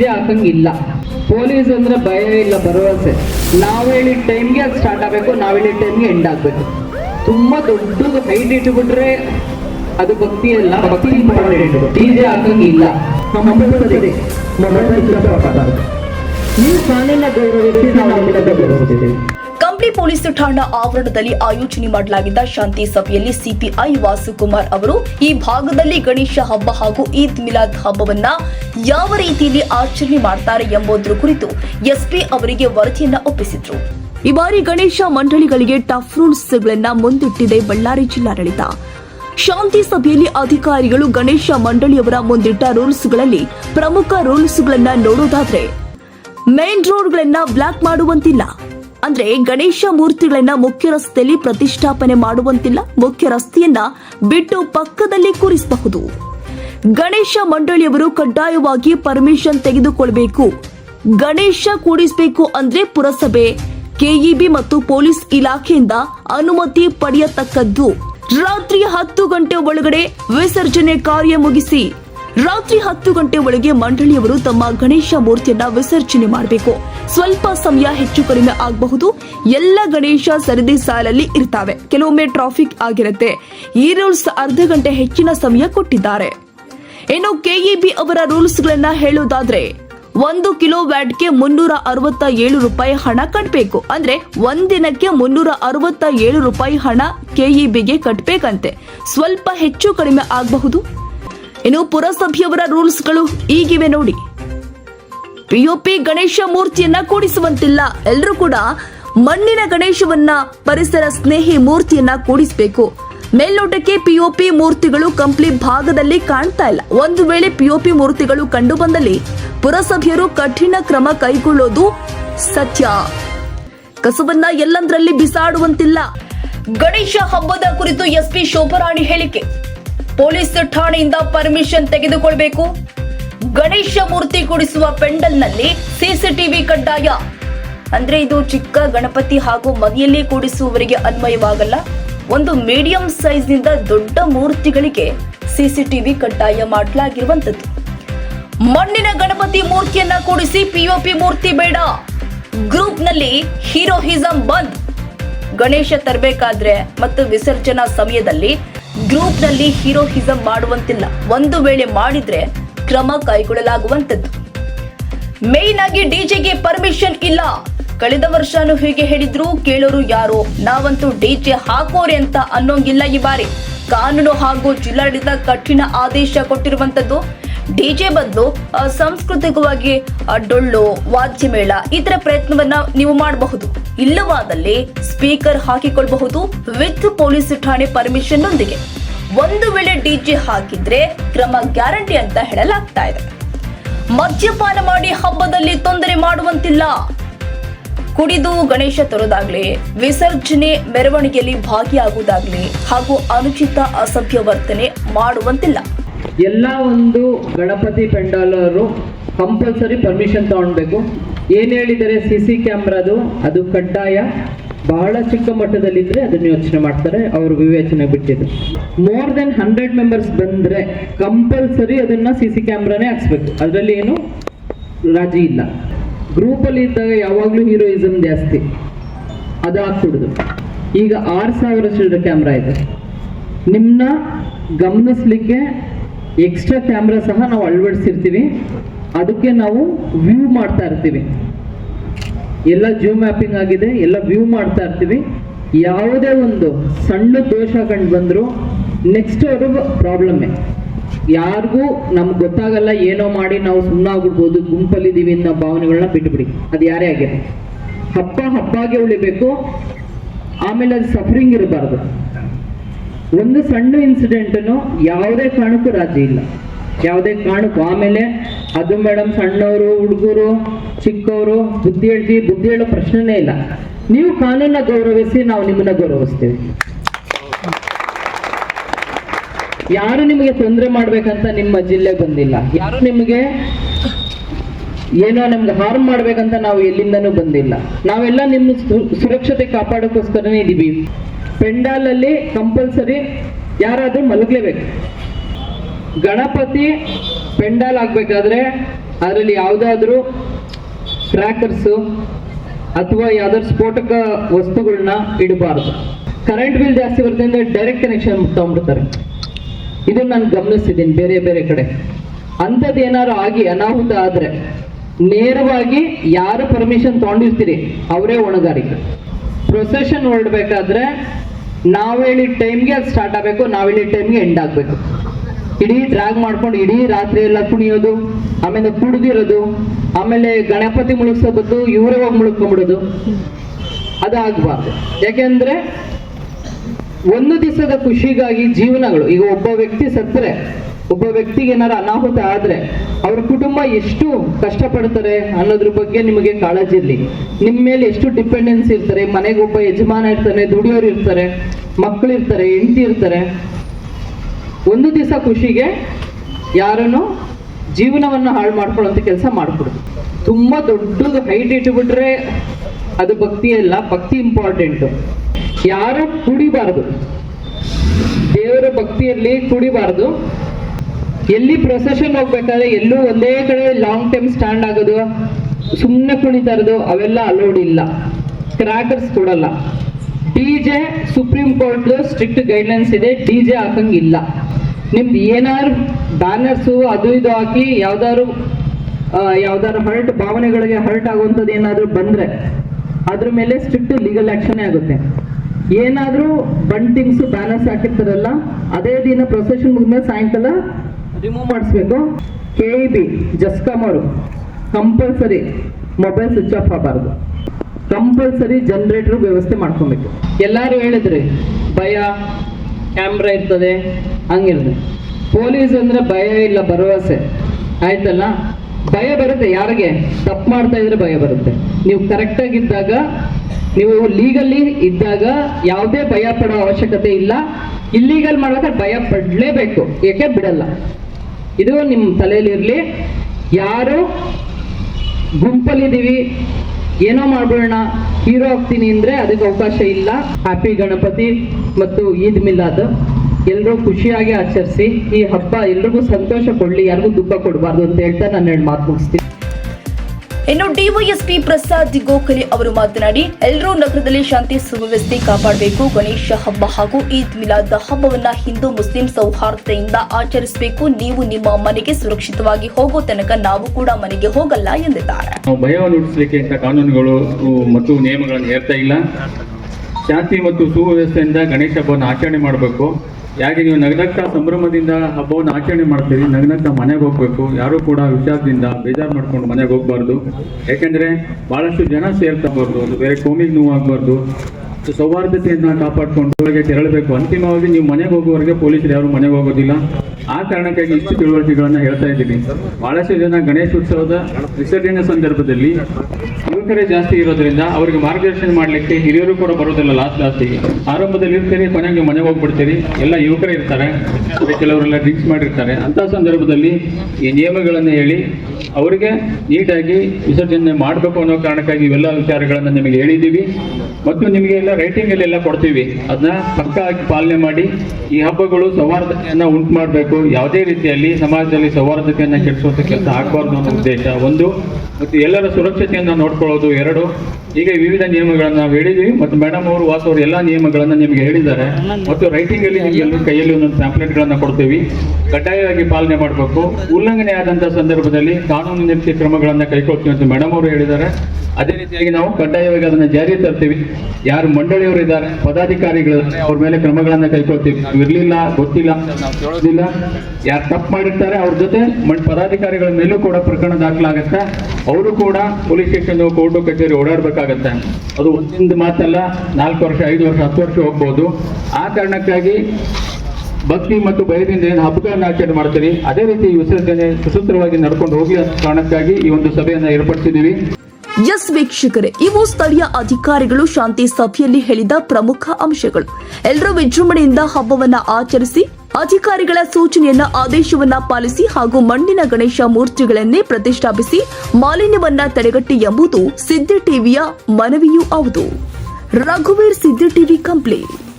DJ ಹಾಕಂಗಿಲ್ಲ police ಅಂದ್ರೆ ಭಯ ಇಲ್ಲ ಭರವಸೆ. ನಾವು ಹೇಳಿದ ಟೈಮ್ಗೆ ಅದು ಸ್ಟಾರ್ಟ್ ಆಗಬೇಕು ನಾವು ಹೇಳಿದ ಟೈಮ್ಗೆ ಎಂಡ್ ಆಗಬೇಕು. ತುಂಬಾ ದೊಡ್ಡ ಹೈಟ್ ಇಟ್ಬಿಟ್ರೆ ಅದು ಭಕ್ತಿ ಅಲ್ಲ ಭಕ್ತಿ ಡಿಜೆ ಹಾಕಂಗಿಲ್ಲ ನೀವು ಕಾನೂನ ಗೌರವಿಸಿ ನಾವು ಪೊಲೀಸ್ ಠಾಣಾ ಆವರಣದಲ್ಲಿ ಆಯೋಜನೆ ಮಾಡಲಾಗಿದ್ದ ಶಾಂತಿ ಸಭೆಯಲ್ಲಿ ಸಿಪಿಐ ವಾಸುಕುಮಾರ್ ಅವರು, ಈ ಭಾಗದಲ್ಲಿ ಗಣೇಶ ಹಬ್ಬ ಹಾಗೂ ಈದ್ ಮಿಲಾದ್ ಹಬ್ಬವನ್ನ ಯಾವ ರೀತಿಯಲ್ಲಿ ಆಚರಣೆ ಮಾಡ್ತಾರೆ ಎಂಬುದರ ಕುರಿತು ಎಸ್ಪಿ ಅವರಿಗೆ ವರದಿಯನ್ನ ಒಪ್ಪಿಸಿದ್ರು. ಈ ಬಾರಿ ಗಣೇಶ ಮಂಡಳಿಗಳಿಗೆ ಟಫ್ ರೂಲ್ಸ್ ಗಳನ್ನ ಮುಂದಿಟ್ಟಿದೆ ಬಳ್ಳಾರಿ ಜಿಲ್ಲಾಡಳಿತ. ಶಾಂತಿ ಸಭೆಯಲ್ಲಿ ಅಧಿಕಾರಿಗಳು ಗಣೇಶ ಮಂಡಳಿಯವರ ಮುಂದಿಟ್ಟ ರೂಲ್ಸ್ಗಳಲ್ಲಿ ಪ್ರಮುಖ ರೂಲ್ಸ್ ಗಳನ್ನ ನೋಡೋದಾದ್ರೆ, ಮೇನ್ ರೋಡ್ಗಳನ್ನ ಬ್ಲಾಕ್ ಮಾಡುವಂತಿಲ್ಲ. ಅಂದ್ರೆ ಗಣೇಶ ಮೂರ್ತಿಗಳನ್ನ ಮುಖ್ಯ ರಸ್ತೆಯಲ್ಲಿ ಪ್ರತಿಷ್ಠಾಪನೆ ಮಾಡುವಂತಿಲ್ಲ ಮುಖ್ಯ ರಸ್ತೆಯನ್ನ ಬಿಟ್ಟು ಪಕ್ಕದಲ್ಲಿ ಕೂರಿಸಬಹುದು. ಗಣೇಶ ಮಂಡಳಿಯವರು ಕಡ್ಡಾಯವಾಗಿ ಪರ್ಮಿಷನ್ ತೆಗೆದುಕೊಳ್ಬೇಕು. ಗಣೇಶ ಕೂಡಿಸಬೇಕು ಅಂದ್ರೆ ಪುರಸಭೆ, ಕೆಇಬಿ ಮತ್ತು ಪೊಲೀಸ್ ಇಲಾಖೆಯಿಂದ ಅನುಮತಿ ಪಡೆಯತಕ್ಕದ್ದು. ರಾತ್ರಿ ಹತ್ತು ಗಂಟೆ ಒಳಗಡೆ ವಿಸರ್ಜನೆ ಕಾರ್ಯ ಮುಗಿಸಿ. ರಾತ್ರಿ ಹತ್ತು ಗಂಟೆ ಒಳಗೆ ಮಂಡಳಿಯವರು ತಮ್ಮ ಗಣೇಶ ಮೂರ್ತಿಯನ್ನ ವಿಸರ್ಜನೆ ಮಾಡಬೇಕು. ಸ್ವಲ್ಪ ಸಮಯ ಹೆಚ್ಚು ಕಡಿಮೆ ಆಗಬಹುದು. ಎಲ್ಲ ಗಣೇಶ ಸರದಿ ಸಾಲಲ್ಲಿ ಇರ್ತಾವೆ. ಕೆಲವೊಮ್ಮೆ ಟ್ರಾಫಿಕ್ ಆಗಿರುತ್ತೆ. ಈ ರೂಲ್ಸ್ ಅರ್ಧ ಗಂಟೆ ಹೆಚ್ಚಿನ ಸಮಯ ಕೊಟ್ಟಿದ್ದಾರೆ. ಇನ್ನು ಕೆಇಬಿ ಅವರ ರೂಲ್ಸ್ ಗಳನ್ನ ಹೇಳೋದಾದ್ರೆ ಒಂದು ಕಿಲೋ ವ್ಯಾಟ್ಗೆ ಮುನ್ನೂರ ಅರವತ್ತ ಏಳು ರೂಪಾಯಿ ಹಣ ಕಟ್ಟಬೇಕು ಅಂದ್ರೆ ಒಂದಿನಕ್ಕೆ ಮುನ್ನೂರ ಅರವತ್ತ ಏಳು ರೂಪಾಯಿ ಹಣ ಕೆಇಬಿಗೆ ಕಟ್ಟಬೇಕಂತೆ ಸ್ವಲ್ಪ ಹೆಚ್ಚು ಕಡಿಮೆ ಆಗಬಹುದು? ಇನ್ನು ಪುರಸಭೆಯವರ ರೂಲ್ಸ್ಗಳು ಈಗಿವೆ ನೋಡಿ. ಪಿಒಪಿ ಗಣೇಶ ಮೂರ್ತಿಯನ್ನ ಕೂಡಿಸುವಂತಿಲ್ಲ. ಎಲ್ಲರೂ ಕೂಡ ಮಣ್ಣಿನ ಗಣೇಶವನ್ನ ಪರಿಸರ ಸ್ನೇಹಿ ಮೂರ್ತಿಯನ್ನ ಕೂಡಿಸಬೇಕು. ಮೇಲ್ನೋಟಕ್ಕೆ ಪಿಒಪಿ ಮೂರ್ತಿಗಳು ಕಂಪ್ಲಿ ಭಾಗದಲ್ಲಿ ಕಾಣ್ತಾ ಇಲ್ಲ. ಒಂದು ವೇಳೆ ಪಿಒಪಿ ಮೂರ್ತಿಗಳು ಕಂಡು ಬಂದಲ್ಲಿ ಪುರಸಭೆಯರು ಕಠಿಣ ಕ್ರಮ ಕೈಗೊಳ್ಳೋದು ಸತ್ಯ. ಕಸವನ್ನ ಎಲ್ಲಂದ್ರಲ್ಲಿ ಬಿಸಾಡುವಂತಿಲ್ಲ. ಗಣೇಶ ಹಬ್ಬದ ಕುರಿತು ಎಸ್ಪಿ ಶೋಭರಾಣಿ ಹೇಳಿಕೆ. ಪೊಲೀಸ್ ಠಾಣೆಯಿಂದ ಪರ್ಮಿಷನ್ ತೆಗೆದುಕೊಳ್ಬೇಕು. ಗಣೇಶ ಮೂರ್ತಿ ಕೂಡಿಸುವ ಪೆಂಡಲ್ನಲ್ಲಿ ಸಿಸಿಟಿವಿ ಕಡ್ಡಾಯ. ಅಂದ್ರೆ ಇದು ಚಿಕ್ಕ ಗಣಪತಿ ಹಾಗೂ ಮನೆಯಲ್ಲಿ ಕೂಡಿಸುವವರಿಗೆ ಅನ್ವಯವಾಗಲ್ಲ. ಒಂದು ಮೀಡಿಯಂ ಸೈಜ್ನಿಂದ ದೊಡ್ಡ ಮೂರ್ತಿಗಳಿಗೆ ಸಿಸಿಟಿವಿ ಕಡ್ಡಾಯ ಮಾಡಲಾಗಿರುವಂತದ್ದು ಮಣ್ಣಿನ ಗಣಪತಿ ಮೂರ್ತಿಯನ್ನ ಕೂಡಿಸಿ ಪಿಒಪಿ ಮೂರ್ತಿ ಬೇಡ. ಗ್ರೂಪ್ನಲ್ಲಿ ಹೀರೋಹಿಸಂ ಬಂದ್. ಗಣೇಶ ತರಬೇಕಾದ್ರೆ ಮತ್ತು ವಿಸರ್ಜನಾ ಸಮಯದಲ್ಲಿ ಗ್ರೂಪ್ನಲ್ಲಿ ಹೀರೋಯಿಸಂ ಮಾಡುವಂತಿಲ್ಲ. ಒಂದು ವೇಳೆ ಮಾಡಿದ್ರೆ ಕ್ರಮ ಕೈಗೊಳ್ಳಲಾಗುವಂತದ್ದು ಮೇನ್ ಆಗಿ ಡಿಜೆಗೆ ಪರ್ಮಿಷನ್ ಇಲ್ಲ. ಕಳೆದ ವರ್ಷನೂ ಹೀಗೆ ಹೇಳಿದ್ರು. ಕೇಳೋರು ಯಾರು? ನಾವಂತೂ ಡಿಜೆ ಹಾಕೋರೆ ಅಂತ ಅನ್ನೋಂಗಿಲ್ಲ ಈ ಬಾರಿ. ಕಾನೂನು ಹಾಗೂ ಜಿಲ್ಲಾಡಳಿತ ಕಠಿಣ ಆದೇಶ ಕೊಟ್ಟಿರುವಂತದ್ದು ಡಿಜೆ ಬದಲು ಸಾಂಸ್ಕೃತಿಕವಾಗಿ ಡೊಳ್ಳು, ವಾದ್ಯ ಮೇಳ ಇತರ ಪ್ರಯತ್ನವನ್ನ ನೀವು ಮಾಡಬಹುದು. ಇಲ್ಲವಾದಲ್ಲಿ ಸ್ಪೀಕರ್ ಹಾಕಿಕೊಳ್ಳಬಹುದು ವಿತ್ ಪೊಲೀಸ್ ಠಾಣೆ ಪರ್ಮಿಷನ್ ನೊಂದಿಗೆ. ಒಂದು ವೇಳೆ ಡಿಜೆ ಹಾಕಿದ್ರೆ ಕ್ರಮ ಗ್ಯಾರಂಟಿ ಅಂತ ಹೇಳಲಾಗ್ತಾ ಇದೆ. ಮದ್ಯಪಾನ ಮಾಡಿ ಹಬ್ಬದಲ್ಲಿ ತೊಂದರೆ ಮಾಡುವಂತಿಲ್ಲ. ಕುಡಿದು ಗಣೇಶ ತರೋದಾಗ್ಲಿ, ವಿಸರ್ಜನೆ ಮೆರವಣಿಗೆಯಲ್ಲಿ ಭಾಗಿಯಾಗುವುದಾಗ್ಲಿ ಹಾಗೂ ಅನುಚಿತ ಅಸಭ್ಯ ವರ್ತನೆ ಮಾಡುವಂತಿಲ್ಲ. ಎಲ್ಲ ಒಂದು ಗಣಪತಿ ಪೆಂಡಾಲರು ಕಂಪಲ್ಸರಿ ಪರ್ಮಿಷನ್ ತಗೊಳ್ಬೇಕು. ಏನು ಹೇಳಿದರೆ ಸಿ ಸಿ ಕ್ಯಾಮ್ರಾದು? ಅದು ಕಡ್ಡಾಯ. ಬಹಳ ಚಿಕ್ಕ ಮಟ್ಟದಲ್ಲಿದ್ದರೆ ಅದನ್ನು ಯೋಚನೆ ಮಾಡ್ತಾರೆ. ಅವರು ವಿವೇಚನೆ ಬಿಟ್ಟಿದ್ರು. ಮೋರ್ ದೆನ್ ಹಂಡ್ರೆಡ್ ಮೆಂಬರ್ಸ್ ಬಂದ್ರೆ ಕಂಪಲ್ಸರಿ ಅದನ್ನ ಸಿ ಸಿ ಕ್ಯಾಮ್ರಾನೇ ಹಾಕ್ಸ್ಬೇಕು. ಅದರಲ್ಲಿ ಏನು ರಾಜಿ ಇಲ್ಲ. ಗ್ರೂಪಲ್ಲಿ ಇದ್ದಾಗ ಯಾವಾಗಲೂ ಹೀರೋಯಿಸಮ್ ಜಾಸ್ತಿ. ಅದು ಹಾಕ್ಬಿಡುದು. ಈಗ ಆರು ಸಾವಿರ ಚಿಲ್ಲರೆ ಕ್ಯಾಮ್ರಾ ಇದೆ. ನಿಮ್ಮನ್ನ ಗಮನಿಸ್ಲಿಕ್ಕೆ ಎಕ್ಸ್ಟ್ರಾ ಕ್ಯಾಮ್ರಾ ಸಹ ನಾವು ಅಳವಡಿಸಿರ್ತೀವಿ. ಅದಕ್ಕೆ ನಾವು ವ್ಯೂ ಮಾಡ್ತಾ ಇರ್ತೀವಿ. ಎಲ್ಲ ಜೂಮ್ ಮ್ಯಾಪಿಂಗ್ ಆಗಿದೆ, ಎಲ್ಲ ವ್ಯೂ ಮಾಡ್ತಾ ಇರ್ತೀವಿ. ಯಾವುದೇ ಒಂದು ಸಣ್ಣ ದೋಷ ಕಂಡು ಬಂದರೂ ನೆಕ್ಸ್ಟ್ ಅವರು ಪ್ರಾಬ್ಲಮ್ಮೆ ಯಾರಿಗೂ ನಮ್ಗೆ ಗೊತ್ತಾಗಲ್ಲ, ಏನೋ ಮಾಡಿ ನಾವು ಸುಮ್ಮನಾಗ್ಬಿಡ್ಬೋದು ಗುಂಪಲ್ಲಿದ್ದೀವಿ ಅನ್ನೋ ಭಾವನೆಗಳನ್ನ ಬಿಟ್ಬಿಡಿ. ಅದು ಯಾರೇ ಆಗಿದೆ ಹಬ್ಬ ಹಬ್ಬಾಗೆ ಉಳಿಬೇಕು. ಆಮೇಲೆ ಅದು ಸಫರಿಂಗ್ ಇರಬಾರ್ದು. ಒಂದು ಸಣ್ಣ ಇನ್ಸಿಡೆಂಟನ್ನು ಯಾವುದೇ ಕಾರಣಕ್ಕೂ ರಾಜಿ ಇಲ್ಲ. ಯಾವುದೇ ಕಾರಣಕ್ಕೂ. ಆಮೇಲೆ ಅದು ಮೇಡಮ್ ಸಣ್ಣವರು, ಹುಡುಗರು, ಚಿಕ್ಕವರು, ಬುದ್ಧಿ ಹೇಳ್ತಿ, ಬುದ್ಧಿ ಹೇಳೋ ಪ್ರಶ್ನೆನೇ ಇಲ್ಲ. ನೀವು ಕಾನೂನ ಗೌರವಿಸಿ ನಾವು ನಿಮ್ಮನ್ನ ಗೌರವಿಸ್ತೀವಿ. ಯಾರು ನಿಮಗೆ ತೊಂದರೆ ಮಾಡ್ಬೇಕಂತ ನಿಮ್ಮ ಜಿಲ್ಲೆ ಬಂದಿಲ್ಲ. ಯಾರು ನಿಮಗೆ ಏನೋ ನಮ್ಗೆ ಹಾರ್ಮ್ ಮಾಡ್ಬೇಕಂತ ನಾವು ಎಲ್ಲಿಂದನೂ ಬಂದಿಲ್ಲ. ನಾವೆಲ್ಲ ನಿಮ್ಮ ಸುರಕ್ಷತೆ ಕಾಪಾಡೋಕ್ಕೋಸ್ಕರನೇ ಇದೀವಿ. ಪೆಂಡಾಲಲ್ಲಿ ಕಂಪಲ್ಸರಿ ಯಾರಾದರೂ ಮಲಗಲೇಬೇಕು. ಗಣಪತಿ ಪೆಂಡಾಲ್ ಆಗಬೇಕಾದ್ರೆ ಅದರಲ್ಲಿ ಯಾವುದಾದ್ರೂ ಕ್ರ್ಯಾಕರ್ಸು ಅಥವಾ ಯಾವ್ದಾದ್ರು ಸ್ಫೋಟಕ ವಸ್ತುಗಳನ್ನ ಇಡಬಾರ್ದು. ಕರೆಂಟ್ ಬಿಲ್ ಜಾಸ್ತಿ ಬರುತ್ತೆ ಅಂದ್ರೆ ಡೈರೆಕ್ಟ್ ಕನೆಕ್ಷನ್ ತಗೊಂಡ್ಬಿಡ್ತಾರೆ. ಇದು ನಾನು ಗಮನಿಸಿದ್ದೀನಿ ಬೇರೆ ಬೇರೆ ಕಡೆ. ಅಂಥದ್ದು ಏನಾದ್ರು ಆಗಿ ಅನಾಹುತ ಆದ್ರೆ ನೇರವಾಗಿ ಯಾರು ಪರ್ಮಿಷನ್ ತಗೊಂಡಿರ್ತೀರಿ? ಅವರೇ ಹೊಣೆಗಾರಿಕೆ. ಪ್ರೊಸೆಷನ್ ಹೊರಡ್ಬೇಕಾದ್ರೆ ನಾವು ಹೇಳಿದ ಟೈಮ್ಗೆ ಅದು ಸ್ಟಾರ್ಟ್ ಆಗಬೇಕು ನಾವು ಹೇಳಿದ ಟೈಮ್ಗೆ ಎಂಡ್ ಆಗಬೇಕು. ಇಡೀ ಡ್ರಾಗ್ ಮಾಡ್ಕೊಂಡು ಇಡೀ ರಾತ್ರಿ ಎಲ್ಲ ಕುಣಿಯೋದು, ಆಮೇಲೆ ಕುಡ್ದಿರೋದು, ಆಮೇಲೆ ಗಣಪತಿ ಮುಳುಗ್ಸೋ ಬದಲು ಇವರೇ ಹೋಗಿ ಮುಳುಗ್ಕೊಂಡ್ಬಿಡೋದು ಅದು ಆಗ್ಬಾರ್ದು ಯಾಕೆಂದ್ರೆ ಒಂದು ದಿವಸದ ಖುಷಿಗಾಗಿ ಜೀವನಗಳು, ಈಗ ಒಬ್ಬ ವ್ಯಕ್ತಿ ಸತ್ತರೆ ಒಬ್ಬ ವ್ಯಕ್ತಿಗೆ ಏನಾರ ಅನಾಹುತ ಆದ್ರೆ ಅವ್ರ ಕುಟುಂಬ ಎಷ್ಟು ಕಷ್ಟಪಡ್ತಾರೆ ಅನ್ನೋದ್ರ ಬಗ್ಗೆ ನಿಮಗೆ ಕಾಳಜಿ ಇರಲಿ. ನಿಮ್ಮ ಮೇಲೆ ಎಷ್ಟು ಡಿಪೆಂಡೆನ್ಸ್ ಇರ್ತಾರೆ, ಮನೆಗೆ ಒಬ್ಬ ಯಜಮಾನ ಇರ್ತಾನೆ, ದುಡಿಯೋರು ಇರ್ತಾರೆ ಮಕ್ಕಳಿರ್ತಾರೆ ಹೆಂಡತಿ ಇರ್ತಾರೆ. ಒಂದು ದಿವಸ ಖುಷಿಗೆ ಯಾರನ್ನು ಜೀವನವನ್ನು ಹಾಳು ಮಾಡ್ಕೊಳ್ಳೋಂಥ ಕೆಲಸ ಮಾಡ್ಕೊಡ್ತು ತುಂಬಾ ದೊಡ್ಡದು ಹೈಟ್ ಇಟ್ಬಿಟ್ರೆ ಅದು ಭಕ್ತಿ ಅಲ್ಲ ಭಕ್ತಿ ಇಂಪಾರ್ಟೆಂಟು ಯಾರು ಕುಡಿಬಾರ್ದು. ದೇವರ ಭಕ್ತಿಯಲ್ಲಿ ಕುಡಿಬಾರ್ದು. ಎಲ್ಲಿ ಪ್ರೊಸೆಷನ್ ಹೋಗ್ಬೇಕಾದ್ರೆ ಎಲ್ಲೂ ಒಂದೇ ಕಡೆ ಲಾಂಗ್ ಟೈಮ್ ಸ್ಟ್ಯಾಂಡ್ ಆಗೋದು ಸುಮ್ಮನೆ ಕುಣಿತಾ ಇರೋದು ಅವೆಲ್ಲ ಅಲೋಡ್ ಇಲ್ಲ. ಕ್ರ್ಯಾಕರ್ಸ್ ಕೊಡಲ್ಲ. D J Supreme Court strict guidelines ಇದೆ ಡಿ ಜೆ ಹಾಕಂಗಿಲ್ಲ ನಿಮ್ದು ಏನಾದ್ರು ಬ್ಯಾನರ್ಸು ಅದು ಇದು ಹಾಕಿ ಯಾವ್ದಾದ್ರು ಯಾವ್ದಾದ್ರು ಹರ್ಟ್ ಭಾವನೆಗಳಿಗೆ ಹರ್ಟ್ ಆಗುವಂಥದ್ದು ಏನಾದರೂ ಬಂದ್ರೆ, ಅದ್ರ ಮೇಲೆ ಸ್ಟ್ರಿಕ್ಟ್ ಲೀಗಲ್ ಆಕ್ಷನ್ ಆಗುತ್ತೆ. ಏನಾದರೂ ಬಂಟಿಂಗ್ಸ್ ಬ್ಯಾನರ್ಸ್ ಹಾಕಿರ್ತಾರಲ್ಲ, ಅದೇ ದಿನ ಪ್ರೊಸೆಷನ್ ಮುಗಿದ್ಮೇಲೆ ಸಾಯಂಕಾಲ ರಿಮೂವ್ ಮಾಡಿಸ್ಬೇಕು. ಕೆ ಇ ಬಿ ಜಸ್ಕಾಮ್ ಅವರು ಕಂಪಲ್ಸರಿ ಮೊಬೈಲ್ ಸ್ವಿಚ್ ಆಫ್ ಆಗಬಾರ್ದು. ಕಂಪಲ್ಸರಿ ಜನರೇಟರ್ ವ್ಯವಸ್ಥೆ ಮಾಡ್ಕೊಬೇಕು. ಎಲ್ಲರೂ ಹೇಳಿದ್ರಿ, ಭಯ ಕ್ಯಾಮ್ರಾ ಇರ್ತದೆ, ಹಂಗಿರ್ತದೆ. ಪೊಲೀಸ್ ಅಂದರೆ ಭಯ ಇಲ್ಲ, ಭರವಸೆ. ಆಯ್ತಲ್ಲ? ಭಯ ಬರುತ್ತೆ, ಯಾರಿಗೆ? ತಪ್ಪು ಮಾಡ್ತಾ ಇದ್ರೆ ಭಯ ಬರುತ್ತೆ. ನೀವು ಕರೆಕ್ಟಾಗಿದ್ದಾಗ ನೀವು ಲೀಗಲ್ಲಿ ಇದ್ದಾಗ ಯಾವುದೇ ಭಯ ಪಡೋ ಅವಶ್ಯಕತೆ ಇಲ್ಲ. ಇಲ್ಲೀಗಲ್ ಮಾಡ್ಬೇಕಾದ್ರೆ ಭಯ ಪಡಲೇಬೇಕು. ಏಕೆ ಬಿಡಲ್ಲ. ಇದು ನಿಮ್ಮ ತಲೆಯಲ್ಲಿ ಇರಲಿ. ಯಾರು ಗುಂಪಲ್ಲಿದ್ದೀವಿ, ಏನೋ ಮಾಡ್ಬಿಡೋಣ, ಹೀರೋ ಆಗ್ತೀನಿ ಅಂದರೆ ಅದಕ್ಕೆ ಅವಕಾಶ ಇಲ್ಲ. ಹ್ಯಾಪಿ ಗಣಪತಿ ಮತ್ತು ಈದ್ ಮಿಲಾದ್. ಎಲ್ಲರೂ ಖುಷಿಯಾಗಿ ಆಚರಿಸಿ, ಈ ಹಬ್ಬ ಎಲ್ರಿಗೂ ಸಂತೋಷ ಕೊಡಲಿ, ಯಾರಿಗೂ ದುಃಖ ಕೊಡಬಾರ್ದು ಅಂತ ಹೇಳ್ತಾ ನಾನು ಎರಡು ಮಾತು ಮುಗಿಸ್ತೀನಿ. ಇನ್ನು ಡಿವೈಎಸ್ಪಿ ಪ್ರಸಾದ್ ಗೋಖಲೆ ಅವರು ಮಾತನಾಡಿ ಎಲ್ಲರೂ ನಗರದಲ್ಲಿ ಶಾಂತಿ ಸುವ್ಯವಸ್ಥೆ ಕಾಪಾಡಬೇಕು, ಗಣೇಶ ಹಬ್ಬ ಹಾಗೂ ಈದ್ ಮಿಲಾದ್ ಹಬ್ಬವನ್ನ ಹಿಂದೂ ಮುಸ್ಲಿಂ ಸೌಹಾರ್ದತೆಯಿಂದ ಆಚರಿಸಬೇಕು, ನೀವು ನಿಮ್ಮ ಮನೆಗೆ ಸುರಕ್ಷಿತವಾಗಿ ಹೋಗೋ ತನಕ ನಾವು ಕೂಡ ಮನೆಗೆ ಹೋಗಲ್ಲ ಎಂದಿದ್ದಾರೆ. ಭಯವನ್ನು ಹುಟ್ಟಿಸಲಿಕ್ಕೆ ಕಾನೂನುಗಳು ಮತ್ತು ನಿಯಮಗಳನ್ನು ಹೇರ್ತಾ ಇಲ್ಲ. ಶಾಂತಿ ಮತ್ತು ಸುವ್ಯವಸ್ಥೆಯಿಂದ ಗಣೇಶ ಹಬ್ಬವನ್ನು ಆಚರಣೆ ಮಾಡಬೇಕು. ಯಾಕೆ ನೀವು ನಗನಗ್ತಾ ಸಂಭ್ರಮದಿಂದ ಹಬ್ಬವನ್ನು ಆಚರಣೆ ಮಾಡ್ತೀರಿ? ನಗನಕ್ಕೆ ಮನೆಗೆ ಹೋಗ್ಬೇಕು. ಯಾರು ಕೂಡ ವಿಷಾದದಿಂದ ಬೇಜಾರು ಮಾಡ್ಕೊಂಡು ಮನೆಗೆ ಹೋಗ್ಬಾರ್ದು. ಯಾಕೆಂದ್ರೆ ಬಹಳಷ್ಟು ಜನ ಸೇರ್ತಾ ಬರ್ದು ಅದು ಬೇರೆ ಕೋಮಿಗೆ ನೋವಾಗಬಾರ್ದು. ಸೌಹಾರ್ದತೆಯನ್ನ ಕಾಪಾಡ್ಕೊಂಡು ಒಳಗೆ ತೆರಳಬೇಕು. ಅಂತಿಮವಾಗಿ ನೀವು ಮನೆಗೆ ಹೋಗುವವರೆಗೆ ಪೊಲೀಸರು ಯಾರು ಮನೆಗೆ ಹೋಗೋದಿಲ್ಲ. ಆ ಕಾರಣಕ್ಕಾಗಿ ಇಷ್ಟು ತಿಳುವಳಿಕೆಗಳನ್ನ ಹೇಳ್ತಾ ಇದ್ದೀನಿ. ಬಹಳಷ್ಟು ಜನ ಗಣೇಶ ಉತ್ಸವದ ವಿಸರ್ಜನೆ ಸಂದರ್ಭದಲ್ಲಿ ಯುವಕರೇ ಜಾಸ್ತಿ ಇರೋದ್ರಿಂದ ಅವರಿಗೆ ಮಾರ್ಗದರ್ಶನ ಮಾಡಲಿಕ್ಕೆ ಹಿರಿಯರು ಕೂಡ ಬರೋದಿಲ್ಲ ಲಾಸ್ಟ್ ಲಾಸ್ಟಿಗೆ ಆರಂಭದಲ್ಲಿ ಇರ್ತೀರಿ ಕೊನೆಗೆ ಮನೆಗೆ ಹೋಗ್ಬಿಡ್ತೀರಿ. ಎಲ್ಲ ಯುವಕರೇ ಇರ್ತಾರೆ. ಕೆಲವರೆಲ್ಲ ಡ್ರಿಂಕ್ಸ್ ಮಾಡಿರ್ತಾರೆ. ಅಂತ ಸಂದರ್ಭದಲ್ಲಿ ಈ ನಿಯಮಗಳನ್ನು ಹೇಳಿ ಅವರಿಗೆ ನೀಟಾಗಿ ವಿಸರ್ಜನೆ ಮಾಡಬೇಕು ಅನ್ನೋ ಕಾರಣಕ್ಕಾಗಿ ಇವೆಲ್ಲ ವಿಚಾರಗಳನ್ನು ನಿಮಗೆ ಹೇಳಿದ್ದೀವಿ. ಮತ್ತು ನಿಮಗೆ ಎಲ್ಲ ರೈಟಿಂಗ್ ಅಲ್ಲಿ ಎಲ್ಲ ಕೊಡ್ತೀವಿ. ಅದನ್ನ ಪಕ್ಕ ಆಗಿ ಪಾಲನೆ ಮಾಡಿ, ಈ ಹಬ್ಬಗಳು ಸೌಹಾರ್ದತೆಯನ್ನ ಉಂಟು ಮಾಡಬೇಕು. ಯಾವುದೇ ರೀತಿಯಲ್ಲಿ ಸಮಾಜದಲ್ಲಿ ಸೌಹಾರ್ದತೆಯನ್ನ ಕೆಡಿಸುವಂತ ಕೆಲಸ ಆಗಬಾರ್ದು ಅನ್ನೋ ಉದ್ದೇಶ. ಒಂದು, ಮತ್ತು ಎಲ್ಲರ ಸುರಕ್ಷತೆಯನ್ನ ನೋಡ್ಕೊಳ್ಳೋದು. ಎರಡು ಹೀಗೆ ವಿವಿಧ ನಿಯಮಗಳನ್ನ ನಾವು ಹೇಳಿದ್ದೀವಿ ಮತ್ತು ಮೇಡಮ್ ಅವರು, ವಾಸ ಅವರು ಎಲ್ಲ ನಿಯಮಗಳನ್ನ ನಿಮಗೆ ಹೇಳಿದ್ದಾರೆ. ಮತ್ತು ರೈಟಿಂಗ್ ಅಲ್ಲಿ ಕೈಯಲ್ಲಿ ಒಂದೊಂದು ಪ್ಯಾಂಪ್ಲೆಟ್ ಗಳನ್ನ ಕೊಡ್ತೀವಿ. ಕಡ್ಡಾಯವಾಗಿ ಪಾಲನೆ ಮಾಡಬೇಕು. ಉಲ್ಲಂಘನೆ ಆದಂತಹ ಸಂದರ್ಭದಲ್ಲಿ ಕಾನೂನು ನಿರ್ತಿ ಕ್ರಮಗಳನ್ನ ಕೈಗೊಳ್ತೀವಿ ಅಂತ ಮೇಡಮ್ ಅವರು ಹೇಳಿದ್ದಾರೆ. ಅದೇ ರೀತಿಯಾಗಿ ನಾವು ಕಡ್ಡಾಯವಾಗಿ ಅದನ್ನ ಜಾರಿ ತರ್ತೀವಿ. ಯಾರು ಮಂಡಳಿಯವರು ಇದ್ದಾರೆ ಪದಾಧಿಕಾರಿಗಳಿದ್ದಾರೆ ಅವ್ರ ಮೇಲೆ ಕ್ರಮಗಳನ್ನ ಕೈಗೊಳ್ತೀವಿ. ನಾವು ಇರ್ಲಿಲ್ಲ, ಗೊತ್ತಿಲ್ಲ ಕೇಳೋದಿಲ್ಲ ಯಾರು ತಪ್ಪು ಮಾಡಿರ್ತಾರೆ, ಅವ್ರ ಜೊತೆ ಪದಾಧಿಕಾರಿಗಳ ಮೇಲೂ ಕೂಡ ಪ್ರಕರಣ ದಾಖಲಾಗತ್ತೆ. ಅವರು ಕೂಡ ಪೊಲೀಸ್ ಸ್ಟೇಷನ್ ಕೋರ್ಟ್ ಕಚೇರಿ ಓಡಾಡಬೇಕಾಗತ್ತೆ. ಅದು ಒಂದಿಂದ ಮಾತಲ್ಲ, ನಾಲ್ಕು ವರ್ಷ, ಐದು ವರ್ಷ, ಹತ್ತು ವರ್ಷ ಹೋಗ್ಬೋದು. ಆ ಕಾರಣಕ್ಕಾಗಿ ಭಕ್ತಿ ಮತ್ತು ಭಯದಿಂದ ಏನು ಹಬ್ಬಗಳನ್ನು ಆಚರಣೆ ಮಾಡ್ತೀರಿ? ಅದೇ ರೀತಿ ವಿಸರ್ಜನೆ ಸುಸೂತ್ರವಾಗಿ ನಡ್ಕೊಂಡು ಹೋಗಿ ಅನ್ನೋ ಕಾರಣಕ್ಕಾಗಿ ಈ ಒಂದು ಸಭೆಯನ್ನು ಏರ್ಪಡಿಸಿದ್ದೀವಿ. ಎಸ್ ವೀಕ್ಷಕರೇ, ಇವು ಸ್ಥಳೀಯ ಅಧಿಕಾರಿಗಳು ಶಾಂತಿ ಸಭೆಯಲ್ಲಿ ಹೇಳಿದ ಪ್ರಮುಖ ಅಂಶಗಳು. ಎಲ್ಲರೂ ವಿಜೃಂಭಣೆಯಿಂದ ಹಬ್ಬವನ್ನ ಆಚರಿಸಿ, ಅಧಿಕಾರಿಗಳ ಸೂಚನೆಯನ್ನ, ಆದೇಶವನ್ನ ಪಾಲಿಸಿ ಹಾಗೂ ಮಣ್ಣಿನ ಗಣೇಶ ಮೂರ್ತಿಗಳನ್ನೇ ಪ್ರತಿಷ್ಠಾಪಿಸಿ, ಮಾಲಿನ್ಯವನ್ನ ತಡೆಗಟ್ಟಿ ಎಂಬುದು ಸಿದ್ದಿ ಟಿವಿಯ ಮನವಿಯೂ ಹೌದು. ರಘುವೀರ್ ಸಿದ್ದಿ ಟಿವಿ ಕಂಪ್ಲೇಂಟ್.